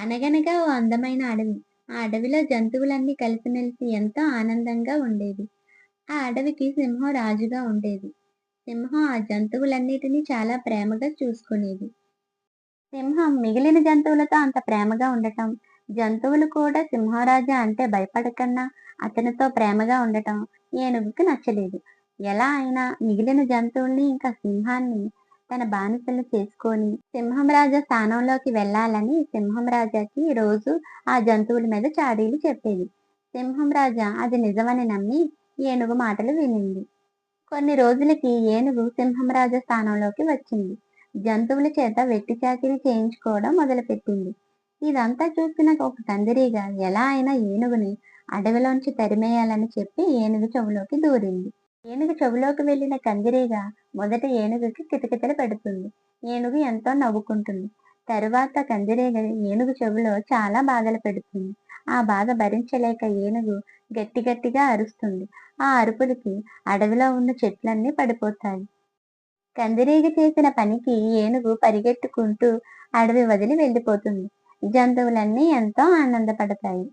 అనగనగా ఓ అందమైన అడవి. ఆ అడవిలో జంతువులన్నీ కలిసిమెలిసి ఎంతో ఆనందంగా ఉండేవి. ఆ అడవికి సింహం రాజుగా ఉండేది. సింహం ఆ జంతువులన్నిటినీ చాలా ప్రేమగా చూసుకునేది. సింహం మిగిలిన జంతువులతో అంత ప్రేమగా ఉండటం, జంతువులు కూడా సింహరాజా అంటే భయపడకన్నా అతనితో ప్రేమగా ఉండటం ఏనుగుకి నచ్చలేదు. ఎలా అయినా మిగిలిన జంతువుల్ని ఇంకా సింహాన్ని తన బానిసలు చేసుకొని సింహం రాజా స్థానంలోకి వెళ్ళాలని సింహం రాజాకి రోజు ఆ జంతువుల మీద చాడీలు చెప్పేది. సింహం రాజా అది నిజమని నమ్మి ఏనుగు మాటలు వినింది. కొన్ని రోజులకి ఏనుగు సింహం రాజా స్థానంలోకి వచ్చింది. జంతువుల చేత వెట్టి చాకిరి చేయించుకోవడం మొదలుపెట్టింది. ఇదంతా చూసిన ఒక కందిరీగ ఎలా అయినా ఏనుగుని అడవిలోంచి తరిమేయాలని చెప్పి ఏనుగు చెవులోకి దూరింది. ఏనుగు చెవులోకి వెళ్ళిన కందిరీగ మొదట ఏనుగుకి కితకితలు పెడుతుంది. ఏనుగు ఎంతో నవ్వుకుంటుంది. తరువాత కందిరీగ ఏనుగు చెవిలో చాలా బాధలు పెడుతుంది. ఆ బాధ భరించలేక ఏనుగు గట్టి గట్టిగా అరుస్తుంది. ఆ అరుపులకి అడవిలో ఉన్న చెట్లన్నీ పడిపోతాయి. కందిరీగ చేసిన పనికి ఏనుగు పరిగెట్టుకుంటూ అడవి వదిలి వెళ్ళిపోతుంది. జంతువులన్నీ ఎంతో ఆనందపడతాయి.